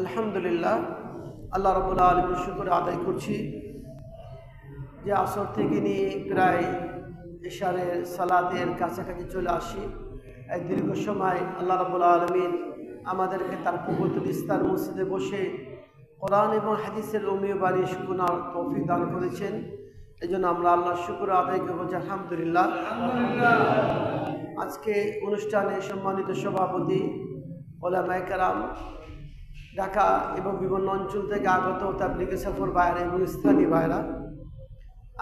আলহামদুলিল্লাহ, আল্লাহ রবুল্লা আলমীর শুক্র আদায় করছি যে আসর থেকে নিয়ে প্রায় এশারের সালাদের কাছাকাছি চলে আসি। এই দীর্ঘ সময় আল্লাহ রবুল্লা আলমিন আমাদেরকে তার পবিত্র ইস্তার মসজিদে বসে কোরআন এবং হাদিসের রমিও বাণী শুকুনার তৌফিক দান করেছেন। এই জন্য আমরা আল্লাহ শুক্র আদায় করব যে আলহামদুলিল্লাহ। আজকে অনুষ্ঠানে সম্মানিত সভাপতি, ওলামায় কারাম ঢাকা এবং বিভিন্ন অঞ্চল থেকে আগত তাবলিগে সফর বাইরে এবং স্থানীয় বাইরা।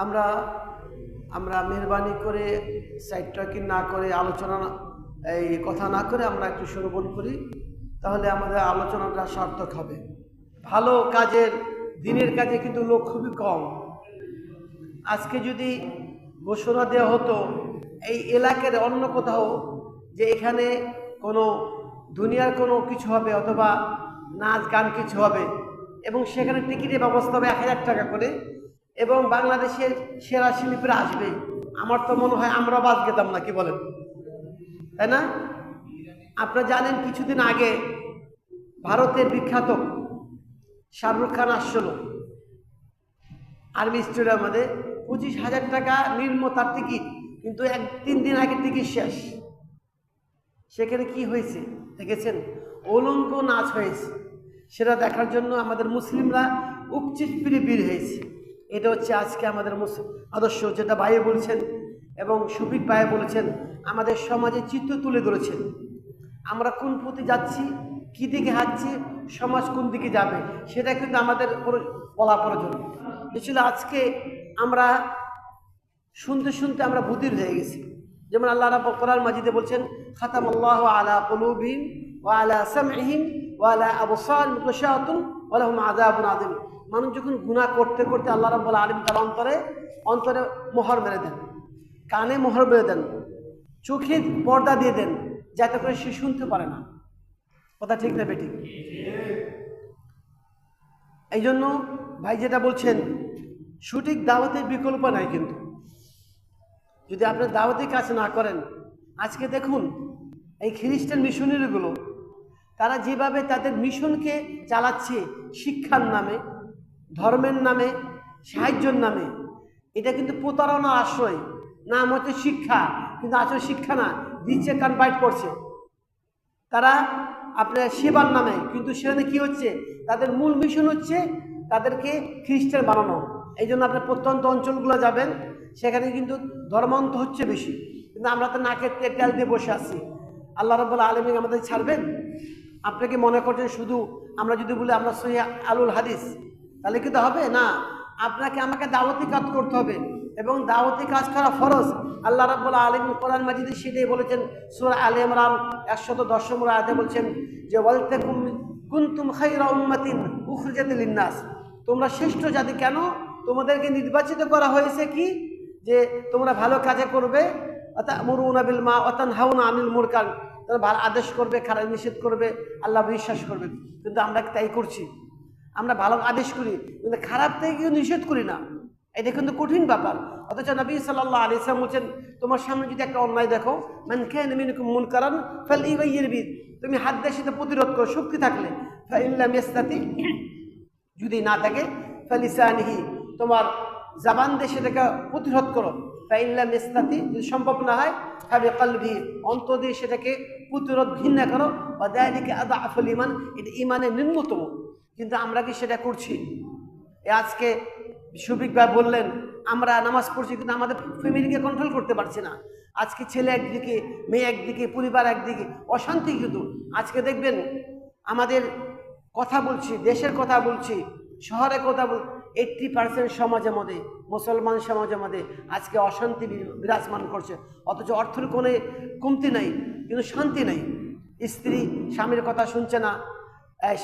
আমরা আমরা মেহরবানি করে সাইড ট্রাকিং না করে আলোচনা, এই কথা না করে আমরা একটু শ্রবণ করি, তাহলে আমাদের আলোচনাটা সার্থক হবে। ভালো কাজের, দিনের কাজে কিন্তু লোক খুবই কম। আজকে যদি ঘোষণা দেওয়া হতো, এই এলাকার অন্য কোথাও যে এখানে কোনো, দুনিয়ার কোনো কিছু হবে অথবা নাচ গান কিছু হবে। এবং সেখানে টিকিটের ব্যবস্থা হবে এক হাজার টাকা করে। এবং বাংলাদেশের সেরা শিল্পীরা আসবে। আমার তো মনে হয় আমরা বাদ গেতাম না, কি বলেন? তাই না? আপনারা জানেন কিছুদিন আগে ভারতের বিখ্যাত শাহরুখ খান আসছিল। আর্মি স্টেডিয়ামে পঁচিশ হাজার টাকা নিম্ন তার টিকিট, কিন্তু এক তিন দিন আগে টিকিট শেষ। সেখানে কি হয়েছে? দেখেছেন? অলঙ্ক নাচ হয়েছে। সেটা দেখার জন্য আমাদের মুসলিমরা উপচিত পিড়ে বীর হয়েছে। এটা হচ্ছে আজকে আমাদের মুসলিম আদর্শ, যেটা ভাই বলছেন এবং শফিক ভাই বলেছেন, আমাদের সমাজে চিত্র তুলে ধরেছেন। আমরা কোন পথে যাচ্ছি, কী দিকে হাঁটছি, সমাজ কোন দিকে যাবে, সেটা কিন্তু আমাদের বলা প্রয়োজন ছিল আজকে আমরা শুনতে শুনতে আমরা বুদ্ধির হয়ে গেছি। যেমন আল্লাহ রাব কোরআন মাজিদে বলছেন খাতাম আল্লাহ আলা কলুবিহিম ওয়া আলা সামহিম ওয়া আলা আবসার মুকশাতুন ওয়া লাহুম আযাবুন আযীম মানুষ যখন গুনাহ করতে করতে আল্লাহ রাব্বুল আলামিন তার অন্তরে অন্তরে মোহর মেরে দেন। কানে মোহর মেরে দেন। চোখে পর্দা দিয়ে দেন, যাতে করে সে শুনতে পারে না। কথা ঠিক না বেঠিক? এই জন্য ভাই যেটা বলছেন, সঠিক দাওয়াতের বিকল্প নাই কিন্তু। যদি আপনি দাওয়াতি কাজ না করেন, আজকে দেখুন, এই খ্রিস্টান মিশনারিগুলো তারা যেভাবে তাদের মিশনকে চালাচ্ছে শিক্ষার নামে, ধর্মের নামে, সাহায্যের নামে, এটা কিন্তু প্রতারণার আশ্রয়। নাম হচ্ছে শিক্ষা, কিন্তু আসলে শিক্ষা না দিচ্ছে কান বাইট করছে। তারা আপনার সেবার নামে, কিন্তু সেখানে কি হচ্ছে? তাদের মূল মিশন হচ্ছে তাদেরকে খ্রিস্টান বানানো। এই জন্য আপনার প্রত্যন্ত অঞ্চলগুলো যাবেন, সেখানে কিন্তু ধর্মান্ত হচ্ছে বেশি। কিন্তু আমরা তো নাকের তেল দিয়ে বসে আছি। আল্লাহ রব্বুল আলমী আমাদের ছাড়বেন? আপনাকে মনে করছেন শুধু আমরা যদি বলি আমরা সহি আলুল হাদিস, তাহলে কিন্তু হবে? না। আপনাকে আমাকে দাওয়াতি কাজ করতে হবে এবং দাওয়াতি কাজ করা ফরজ। আল্লাহ রাব্বুল আলম কোরআন মাজিদে সেটাই বলেছেন, সুরা আলে ইমরান একশত দশ নম্বর আয়াতে বলছেন যে ওয়ালতে কুন্তুম খাইরা উম্মাতিন উখরিজাত লিন্নাস। তোমরা শ্রেষ্ঠ জাতি কেন? তোমাদেরকে নির্বাচিত করা হয়েছে কি? যে তোমরা ভালো কাজে করবে অর্থাৎ মরুনা বিল মা অতান হাউনা আনিল মুরকান তারা ভালো আদেশ করবে, খারাপ নিষেধ করবে, আল্লাহ বিশ্বাস করবে। কিন্তু আমরা তাই করছি? আমরা ভালো আদেশ করি, কিন্তু খারাপ থেকে কিন্তু নিষেধ করি না। এটা কিন্তু কঠিন ব্যাপার। অথচ নবী সাল্লাহ আলি ইসলাম বলছেন, তোমার সামনে যদি একটা অন্যায় দেখো, মান খেয়ে মিনকুম মুন কারণ ফেল ইবাইয়ের বিদ। তুমি হাত দিয়ে সেটা প্রতিরোধ করো, শক্তি থাকলে। ফাইল্লাম ইস্তাতি যদি না থাকে, ফালিসানিহি, তোমার জাবান দিয়ে সেটাকে প্রতিরোধ করো। ফাইল্লাম ইস্তাতি যদি সম্ভব না হয় তবে কলভি অন্ত দিয়ে সেটাকে প্রতিরোধ ঘৃণা করো বা দেয়ালিকে আদা আফল ইমান এটা ইমানের নিম্নতম। কিন্তু আমরা কি সেটা করছি? আজকে সুবিক ভাই বললেন, আমরা নামাজ পড়ছি কিন্তু আমাদের ফ্যামিলিকে কন্ট্রোল করতে পারছি না। আজকে ছেলে একদিকে, মেয়ে একদিকে, পরিবার একদিকে, অশান্তি কিন্তু। আজকে দেখবেন, আমাদের কথা বলছি, দেশের কথা বলছি শহরের কথা বল এইট্টি পার্সেন্ট সমাজের মধ্যে, মুসলমান সমাজের মধ্যে আজকে অশান্তি বিরাজমান করছে। অথচ অর্থের কোনো কমতি নাই, কিন্তু শান্তি নাই। স্ত্রী, স্বামীর কথা শুনছে না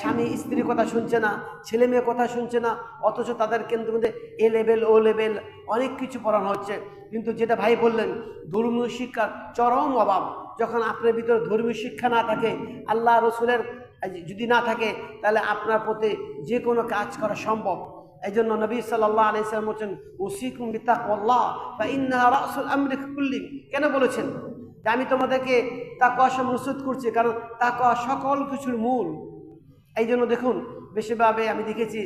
স্বামী স্ত্রীর কথা শুনছে না, ছেলে মেয়ের কথা শুনছে না, অথচ তাদের কেন্দ্র মধ্যে এ লেভেল, ও লেভেল অনেক কিছু পড়ানো হচ্ছে। কিন্তু যেটা ভাই বললেন, ধর্মীয় শিক্ষার চরম অভাব। যখন আপনার ভিতরে ধর্মীয় শিক্ষা না থাকে, আল্লাহ রসুলের যদি না থাকে, তাহলে আপনার প্রতি যে কোনো কাজ করা সম্ভব। এই জন্য নবী সাল্লাহ আলাইসালাম বলছেন ওসিকুম বিতাকওয়াল্লাহ বা ইন্না রাসুল আমরিক কুল্লি। কেন বলেছেন? যে আমি তোমাদেরকে তাকওয়া নুসুত করছি, কারণ তাকওয়া সকল কিছুর মূল। এই জন্য দেখুন বেশিরভাবে আমি দেখেছি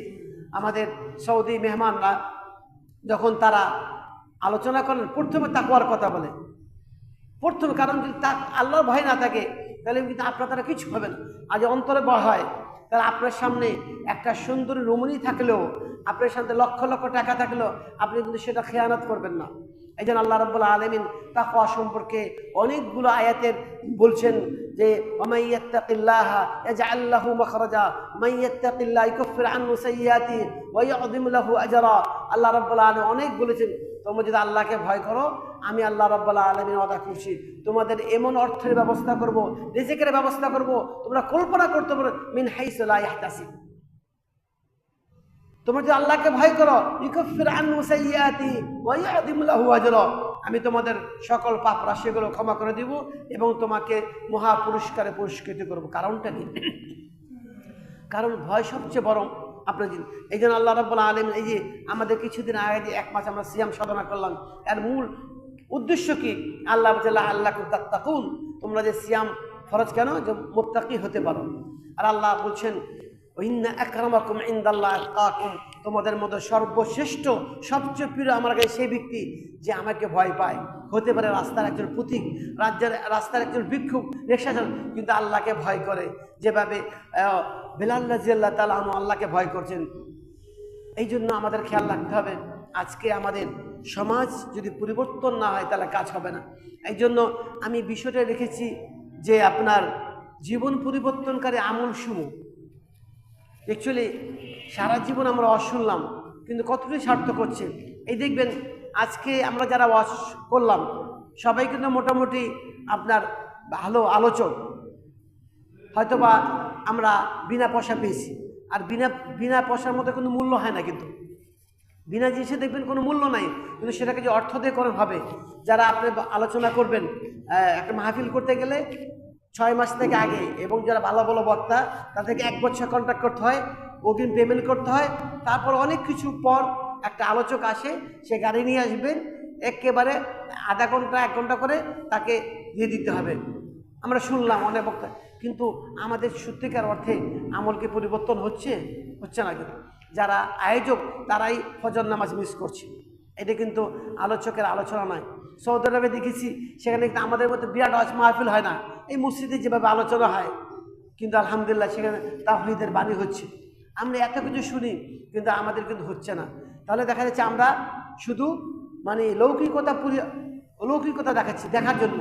আমাদের সৌদি মেহমানরা যখন তারা আলোচনা করেন, প্রথমে তাকুয়ার কথা বলে। প্রথমে কারণ যদি তা আল্লাহর ভয় না থাকে, তাহলে কিন্তু আপনার দ্বারা কিছু হবে না। আজ অন্তরে ভয় হয়। তাহলে আপনার সামনে একটা সুন্দর রমণী থাকলেও, আপনার সামনে লক্ষ লক্ষ টাকা থাকলেও আপনি কিন্তু সেটা খেয়ানত করবেন না। এই জন্য আল্লাহ রব্বুল্লাহ আলমিন তাকুয়া সম্পর্কে অনেকগুলো আয়াতের বলছেন যে আল্লাহ রাব্বুল আলামিন অনেক বলেছেন তোমরা যদি আল্লাহকে ভয় করো, আমি আল্লাহ রাব্বুল আলামিন ওয়াদা করছি। তোমাদের এমন অর্থের ব্যবস্থা করব, রিজিকের ব্যবস্থা করব, তোমরা কল্পনা করতে পারো, মিন হাইসু লা ইয়াহতাসিব। তোমরা যদি আল্লাহকে ভয় করো আমি তোমাদের সকল পাপ রাশিগুলো ক্ষমা করে দিব এবং তোমাকে মহা পুরস্কারে পুরস্কৃত করব। কারণটা কি? কারণ ভয় সবচেয়ে বড় আপনার এই জন্য আল্লাহ রব্বুল আলম এই যে আমাদের কিছুদিন আগে যে এক মাস আমরা সিয়াম সাধনা করলাম, এর মূল উদ্দেশ্য কি? আল্লাহ বলছে আল্লাহ তাকুন তোমরা যে সিয়াম ফরজ কেন? যে মোত্তাকি হতে পারো। আর আল্লাহ বলছেন ইনদাল্লাহ তোমাদের মধ্যে সর্বশ্রেষ্ঠ, সবচেয়ে প্রিয় আমার কাছে সেই ব্যক্তি যে আমাকে ভয় পায়। হতে পারে রাস্তার একজন পুতিক রাজ্যের, রাস্তার একজন ভিক্ষুক রিক্সা চালক কিন্তু আল্লাহকে ভয় করে। যেভাবে বেলাল রাজিয়াল্লাহ তালা আল্লাহকে ভয় করছেন। এই জন্য আমাদের খেয়াল রাখতে হবে, আজকে আমাদের সমাজ যদি পরিবর্তন না হয়, তাহলে কাজ হবে না। এই জন্য আমি বিষয়টা রেখেছি যে আপনার জীবন পরিবর্তনকারী আমল সমূহ। অ্যাকচুয়ালি সারা জীবন আমরা ওয়াজ শুনলাম কিন্তু কতটুকু সার্থক হচ্ছে? এই দেখবেন আজকে আমরা যারা ওয়াশ করলাম, সবাই কিন্তু মোটামুটি আপনার ভালো আলোচক। হয়তোবা আমরা বিনা পয়সা পেয়েছি। আর বিনা বিনা পয়সার মধ্যে কোনো মূল্য হয় না কিন্তু। বিনা জিনিসে দেখবেন কোনো মূল্য নাই, কিন্তু সেটাকে যে অর্থ দিয়ে করেন হবে। যারা আপনি আলোচনা করবেন একটা মাহফিল করতে গেলে ছয় মাস থেকে আগে এবং যারা ভালো ভালো বক্তা, তাদেরকে এক বছর কন্ট্যাক্ট করতে হয় অগ্রিম পেমেন্ট করতে হয়। তারপর অনেক কিছু পর একটা আলোচক আসে, সে গাড়ি নিয়ে আসবেন একেবারে আধা ঘণ্টা, এক ঘণ্টা করে তাকে দিয়ে দিতে হবে। আমরা শুনলাম অনেক বক্তা, কিন্তু আমাদের সত্যিকার অর্থে আমলকে পরিবর্তন হচ্ছে? হচ্ছে না কিন্তু। যারা আয়োজক, তারাই ফজর নামাজ মিস করছে। এটা কিন্তু আলোচকের আলোচনা নয়। সৌদি আরবে দেখেছি, সেখানে কিন্তু আমাদের মধ্যে বিরাট ওয়াজ মাহফিল হয় না। এই মসজিদে যেভাবে আলোচনা হয়, কিন্তু আলহামদুলিল্লাহ সেখানে তাহিদের বাণী হচ্ছে। আমরা এত কিছু শুনি, কিন্তু আমাদের কিন্তু হচ্ছে না। তাহলে দেখা যাচ্ছে আমরা শুধু মানে লৌকিকতা পুরি, অলৌকিকতা দেখাচ্ছি, দেখার জন্য।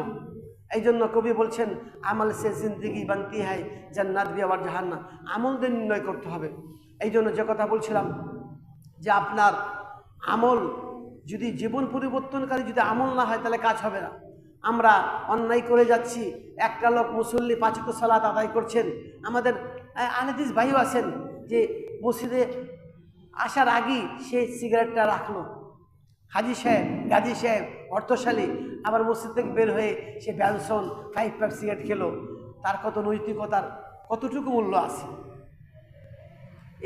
এই জন্য কবি বলছেন, আমল সে জিন্দিগি বানতি হয়, জান্নাত বি আবার জাহান্না আমলদের নির্ণয় করতে হবে। এই জন্য যে কথা বলছিলাম যে আপনার আমল যদি জীবন পরিবর্তনকারী যদি আমল না হয়, তাহলে কাজ হবে না। আমরা অন্যায় করে যাচ্ছি, একটা লোক মুসল্লি পাঁচক সালাত আদায় করছেন, আমাদের আনাদিস ভাইও আছেন যে মসজিদে আসার আগেই সে সিগারেটটা রাখল। হাজি সাহেব, গাজী সাহেব, অর্থশালী, আবার মসজিদ থেকে বের হয়ে সে ব্যানসন ফাইভ প্যাক সিগারেট খেলো। তার কত নৈতিকতার, কতটুকু মূল্য আছে?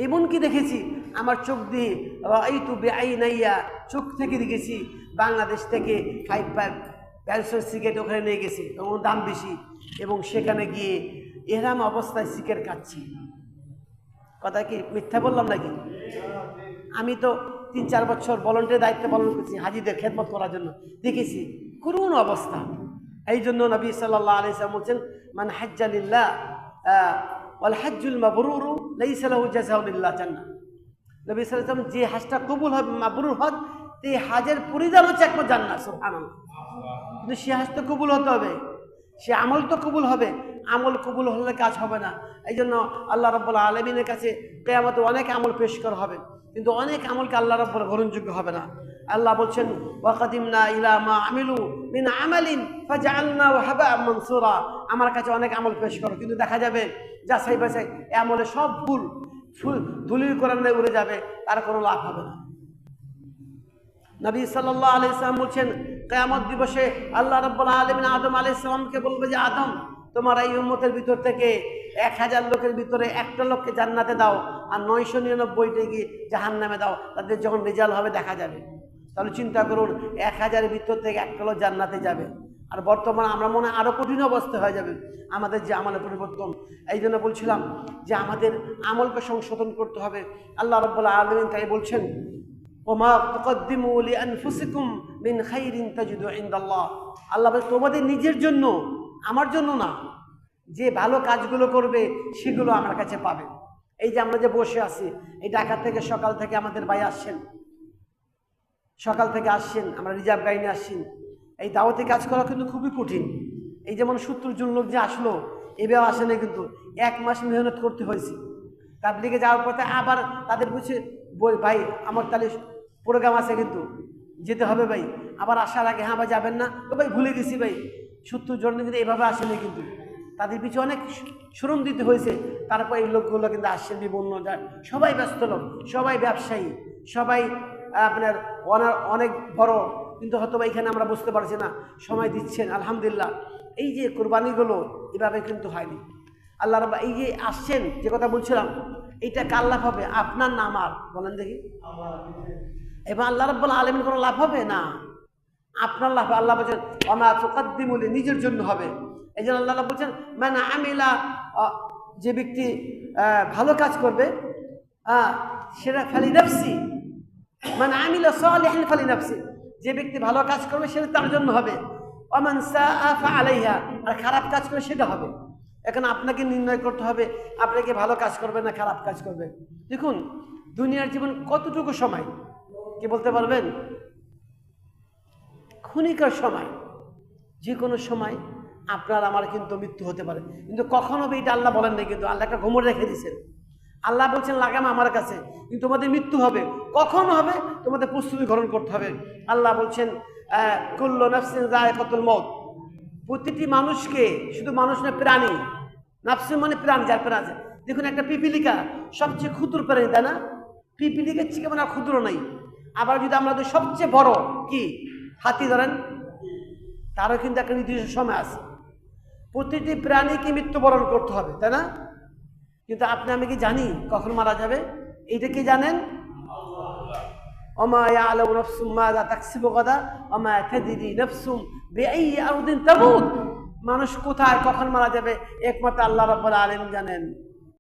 এমনকি দেখেছি, আমার চোখ দিয়ে এই তু বেআই নাইয়া চোখ থেকে দেখেছি, বাংলাদেশ থেকে ফাইভ প্যাক ব্যালসন সিগারেট ওখানে নিয়ে গেছে, এবং দাম বেশি। এবং সেখানে গিয়ে এরাম অবস্থায় সিগারেট খাচ্ছি। কথা কি মিথ্যা বললাম নাকি? আমি তো তিন, চার বছর ভলন্টিয়ার দায়িত্ব পালন করছি হাজিদের খেদমত করার জন্য। দেখেছি, করুণ অবস্থা। এই জন্য নবী সাল্লাহ আলিয়াম বলছেন মানে হাজ্জালিল্লাহ ওয়াল হাজ্জুল মাবরুরু লাইসা লাহু জাযাউলিল্লাহ জান্নাহ। নবী ওয়াসাল্লাম যে হাজটা কবুল হবে, মাবরুর হজ এই হাজের পরিদান হচ্ছে একমাত্র জান্নাত, সুবহানাল্লাহ। কিন্তু সে হাজ তো কবুল হতে হবে, সে আমল তো কবুল হবে আমল কবুল হলে কাজ হবে না। এই জন্য আল্লাহ রব্বুল আলমিনের কাছে কেয়ামতে অনেক আমল পেশ করা হবে। কিন্তু অনেক আমলকে আল্লাহ রব্বুল গ্রহণযোগ্য হবে না। আল্লাহ বলছেন, ওয়াকাদিমনা ইলা মা আমিলু মিন আমালিন ফাজআলনা হাবা মানসুরা। আমার কাছে অনেক আমল পেশ করো কিন্তু দেখা যাবে যাচাই বাছাই এ আমলে সব ভুল ফুল ধুলির কোরআনে উড়ে যাবে, তার কোনো লাভ হবে না। নবী সাল্লাহ আলি ইসলাম বলছেন, কেয়ামত দিবসে আল্লাহ রব্বুল্লাহ আলমিন আদম আলি ইসলামকে বলবে যে, আদম তোমার এই উম্মতের ভিতর থেকে এক হাজার লোকের ভিতরে একটা লোককে জান্নাতে দাও আর নয়শো নিরানব্বইটা গিয়ে জাহান নামে দাও, তাদের যখন রেজাল্ট হবে দেখা যাবে। তাহলে চিন্তা করুন, এক হাজারের ভিতর থেকে একটা লোক জান্নাতে যাবে। আর বর্তমানে আমরা মনে হয় আরও কঠিন অবস্থা হয়ে যাবে। আমাদের যে আমলের পরিবর্তন, এই জন্য বলছিলাম যে আমাদের আমলকে সংশোধন করতে হবে। আল্লাহ রব্বুল্লাহ আলমিন তাই বলছেন, ওমা আল্লাহ তোমাদের নিজের জন্য আমার জন্য না, যে ভালো কাজগুলো করবে সেগুলো আমার কাছে পাবে। এই যে আমরা যে বসে আছি, এই ঢাকা থেকে সকাল থেকে আমাদের ভাই আসছেন। সকাল থেকে আসছেন, আমরা রিজার্ভ গাড়ি নিয়ে আসছেন। এই দাওয়াতি কাজ করা কিন্তু খুবই কঠিন। এই যেমন সত্তর জন লোক যে আসলো, এভাবে আসে না কিন্তু এক মাস মেহনত করতে হয়েছে। তাবলিগে যাওয়ার পথে আবার তাদের বুঝে বই ভাই, আমার তাহলে প্রোগ্রাম আছে কিন্তু, যেতে হবে ভাই। আবার আসার আগে হ্যাঁ ভাই, যাবেন না। তো ভাই, ভুলে গেছি ভাই। সত্তর জন কিন্তু এভাবে আসেনি কিন্তু। তাদের পিছনে অনেক শ্রম দিতে হয়েছে। তারপর এই লোকগুলো কিন্তু আসছেন বিভিন্ন সবাই ব্যস্ত লোক, সবাই ব্যবসায়ী, সবাই আপনার অনার অনেক বড়। কিন্তু হয়তো এখানে আমরা বুঝতে পারছি না, সময় দিচ্ছেন, আলহামদুলিল্লাহ। এই যে কোরবানিগুলো এভাবে কিন্তু হয়নি। আল্লাহ রব্বা, এই যে আসছেন, যে কথা বলছিলাম এইটা কার লাভ হবে? আপনার না আমার? বলেন দেখি। এবার আল্লাহ রব্বুল আলমিন কোনো লাভ হবে? না। আপনার লাভ আল্লাহ বলছেন অমা তোকাদ্দিমুলি নিজের জন্য হবে। এই জন্য আল্লাহ বলছেন মানে আমিলা যে ব্যক্তি ভালো কাজ করবে সেটা ফালি নাফসি। মানে আমিলা সালিহান ফালি নাফসি। যে ব্যক্তি ভালো কাজ করবে, সেটা তার জন্য হবে। অমান আলাইহা আর খারাপ কাজ করবে সেটা হবে। এখন আপনাকে নির্ণয় করতে হবে আপনাকে ভালো কাজ করবে না খারাপ কাজ করবে দেখুন, দুনিয়ার জীবন কতটুকু সময়? কি বলতে পারবেন? ক্ষণিকার সময়? যে কোনো সময় আপনার আমার কিন্তু মৃত্যু হতে পারে। কিন্তু কখনো এটা আল্লাহ বলেন নাই, কিন্তু আল্লাহ একটা ঘুমর রেখে দিয়েছেন। আল্লাহ বলছেন, লাগাম আমার কাছে, কিন্তু তোমাদের মৃত্যু হবে। কখন হবে? তোমাদের প্রস্তুতি গ্রহণ করতে হবে। আল্লাহ বলছেন কুল্লু নাফসিন জায়কাতুল মত প্রতিটি মানুষকে শুধু মানুষ না, প্রাণী। নাফসিন মানে প্রাণী, যার প্রাণ আছে। দেখুন, একটা পিপিলিকা সবচেয়ে ক্ষুদ্র প্রাণী, তাই না? পিপিলিকার থেকে মানে ক্ষুদ্র নাই। আবার যদি আমাদের সবচেয়ে বড়, কি? হাতি ধরেন, তারও কিন্তু একটা নির্দিষ্ট সময় আছে। প্রতিটি প্রাণীকে মৃত্যুবরণ করতে হবে, তাই না? কিন্তু আপনি, আমি কি জানি কখন মারা যাবে? এইটা কি জানেন? অমায়া আলম নফসুম অমায়া নফসুম বে এই মানুষ কোথায়, কখন মারা যাবে? একমাত্র আল্লাহ রব্বুল আলম জানেন।